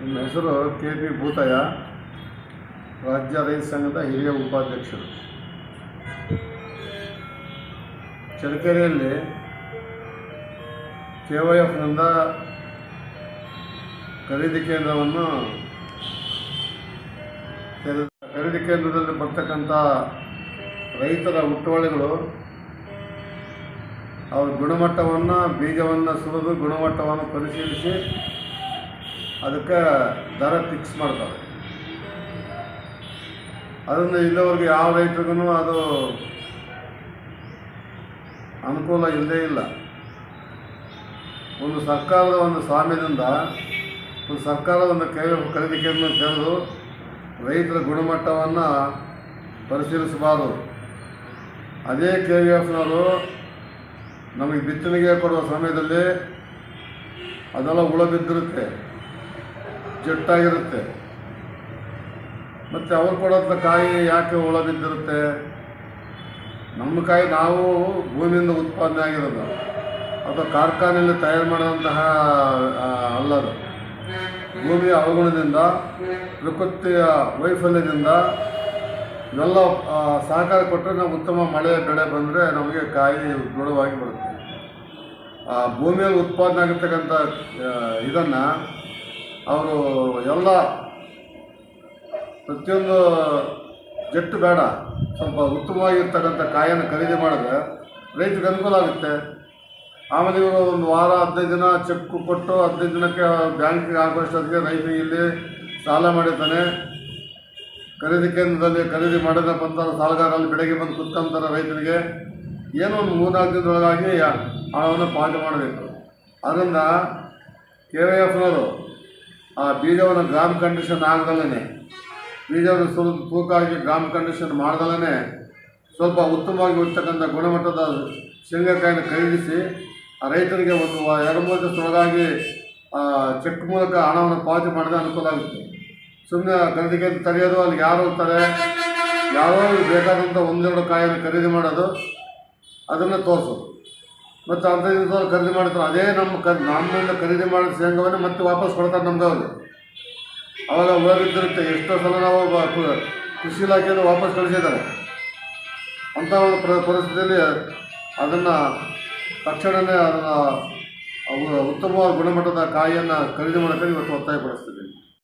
ಹೆಸರು K P Bhutayya, ರಾಜ್ಯ ರೈತ ಸಂಘದ ಹಿರಿಯ ಉಪಾಧ್ಯಕ್ಷರು. ಚಳ್ಳಕೆರೆಯಲ್ಲಿ ಕೆ ವೈ ಎಫ್ನಿಂದ ಖರೀದಿ ಕೇಂದ್ರವನ್ನು ಖರೀದಿ ಕೇಂದ್ರದಲ್ಲಿ ಬರ್ತಕ್ಕಂಥ ರೈತರ ಹುಟ್ಟುವಳಿಗಳು ಅವರ ಗುಣಮಟ್ಟವನ್ನು, ಬೀಜವನ್ನು ಸುರಿದು ಗುಣಮಟ್ಟವನ್ನು ಪರಿಶೀಲಿಸಿ ಅದಕ್ಕೆ ದರ ಫಿಕ್ಸ್ ಮಾಡ್ತಾರೆ. ಅದನ್ನು ಇಲ್ಲಿವರೆಗೆ ಯಾವ ರೈತರಿಗೂ ಅದು ಅನುಕೂಲ ಇಲ್ಲದೇ ಇಲ್ಲ. ಒಂದು ಸರ್ಕಾರದ ಒಂದು ಸ್ವಾಮ್ಯದಿಂದ, ಒಂದು ಸರ್ಕಾರದ ಒಂದು ಕೈ ಖರೀದಿ ಕೇಂದ್ರ ತೆರೆದು ರೈತರ ಗುಣಮಟ್ಟವನ್ನು ಪರಿಶೀಲಿಸಬಾರದು. ಅದೇ ಕೆ ವಿ ಎಫ್ನವರು ನಮಗೆ ಬಿತ್ತನೆಗೆ ಕೊಡುವ ಸಮಯದಲ್ಲಿ ಅದೆಲ್ಲ ಹುಳ ಬಿದ್ದಿರುತ್ತೆ. ಜಟ್ಟಾಗಿರುತ್ತೆ. ಮತ್ತು ಅವ್ರು ಕೊಡೋಂಥ ಕಾಯಿ ಯಾಕೆ ಹುಳ ಬಿದ್ದಿರುತ್ತೆ ನಮ್ಮ ಕಾಯಿ ನಾವು ಭೂಮಿಯಿಂದ ಉತ್ಪಾದನೆ ಆಗಿರೋದು. ಅಥವಾ ಕಾರ್ಖಾನೆಯಲ್ಲಿ ತಯಾರು ಮಾಡುವಂತಹ ಅಲ್ಲದು. ಭೂಮಿಯ ಅವಗುಣದಿಂದ, ಪ್ರಕೃತಿಯ ವೈಫಲ್ಯದಿಂದ ಇವೆಲ್ಲ ಸಹಕಾರ ಕೊಟ್ಟರೆ ನಾವು ಉತ್ತಮ ಮಳೆ ಬೆಳೆ ಬಂದರೆ ನಮಗೆ ಕಾಯಿ ದೃಢವಾಗಿ ಬರುತ್ತೆ. ಆ, ಭೂಮಿಯಲ್ಲಿ ಉತ್ಪಾದನೆ ಆಗಿರ್ತಕ್ಕಂಥ ಇದನ್ನು ಅವರು ಎಲ್ಲ ಪ್ರತಿಯೊಂದು ಜಟ್ಟು ಬೇಡ. ಸ್ವಲ್ಪ ಉತ್ತಮವಾಗಿರ್ತಕ್ಕಂಥ ಕಾಯನ್ನು ಖರೀದಿ ಮಾಡಿದ್ರೆ ರೈತರಿಗೆ ಅನುಕೂಲ ಆಗುತ್ತೆ. ಆಮೇಲೆ ಇವರು ಒಂದು ವಾರ ಹದಿನೈದು ದಿನ ಚೆಕ್ ಕೊಟ್ಟು ಹದಿನೈದು ದಿನಕ್ಕೆ ಬ್ಯಾಂಕಿಗೆ ಆಗೋಷ್ಟೊತ್ತಿಗೆ ರೈತರಿಗೆ ಇಲ್ಲಿ ಸಾಲ ಮಾಡಿರ್ತಾನೆ. ಖರೀದಿ ಕೇಂದ್ರದಲ್ಲಿ ಖರೀದಿ ಮಾಡಿದಪ್ಪ ಅಂತ ಸಾಲಗಾರಲ್ಲಿ ಬೆಳಗ್ಗೆ ಬಂದು ಕುತ್ಕೊಂತಾರೆ ರೈತರಿಗೆ. ಏನೋ ಒಂದು ಮೂರ್ನಾಲ್ಕು ದಿನದೊಳಗಾಗಿ ಹಣವನ್ನು ಪಾವತಿ ಮಾಡಬೇಕು. ಅದರಿಂದ ಕೆ ವೈ ಎಫ್ನವರು ಆ ಬೀಜವನ್ನು ಗ್ರಾಮ್ ಕಂಡೀಷನ್ ಆಗದಲ್ಲೇ ಬೀಜವನ್ನು ಸ್ವಲ್ಪ ತೂಕ ಹಾಕಿ ಗ್ರಾಮ್ ಕಂಡೀಷನ್ ಮಾಡ್ದಲೇ ಸ್ವಲ್ಪ ಉತ್ತಮವಾಗಿ ಇರ್ತಕ್ಕಂಥ ಗುಣಮಟ್ಟದ ಶೇಂಗಾಕಾಯನ್ನು ಖರೀದಿಸಿ, ಆ ರೈತರಿಗೆ ಒಂದು ಎರಡು ಮೂರು ದಿವಸದೊಳಗಾಗಿ ಚೆಕ್ ಮೂಲಕ ಹಣವನ್ನು ಪಾವತಿ ಮಾಡಿದ್ರೆ ಅನುಕೂಲ ಆಗುತ್ತೆ. ಸುಮ್ಮನೆ ಖರೀದಿಗೆ ತರೆಯೋದು, ಅಲ್ಲಿ ಯಾರು ಹೋಗ್ತಾರೆ ಯಾರೋ ಬೇಕಾದಂಥ ಒಂದೆರಡು ಕಾಯನ್ನು ಖರೀದಿ ಮಾಡೋದು, ಅದನ್ನು ತೋರಿಸೋದು. ಮತ್ತು ದಿವಸ ಖರೀದಿ ಮಾಡ್ತಾರೆ. ಅದೇ ನಮ್ಮ ಕ, ನಮ್ಮಿಂದ ಖರೀದಿ ಮಾಡಿದ ಶೇಂಗಾವನ್ನು ಮತ್ತೆ ವಾಪಸ್ ಕೊಡ್ತಾರೆ ನಮ್ಗೆ ಅವರು. ಅವಾಗ ಹೋಗಿದ್ದಿರುತ್ತೆ ಎಷ್ಟೋ ಸಲ ನಾವು ಕೃಷಿ ಇಲಾಖೆಯನ್ನು ವಾಪಸ್ ಕಳಿಸಿದ್ದಾರೆ. ಅಂಥ ಒಂದು ಪ್ರ, ಪರಿಸ್ಥಿತಿಯಲ್ಲಿ ಅದನ್ನು ತಕ್ಷಣವೇ ಅದನ್ನು ಉತ್ತಮವಾದ ಗುಣಮಟ್ಟದ ಕಾಯಿಯನ್ನು ಖರೀದಿ ಮಾಡೋಕ್ಕೆ ಇವತ್ತು ಒತ್ತಾಯಪಡಿಸ್ತಿದ್ದೀವಿ.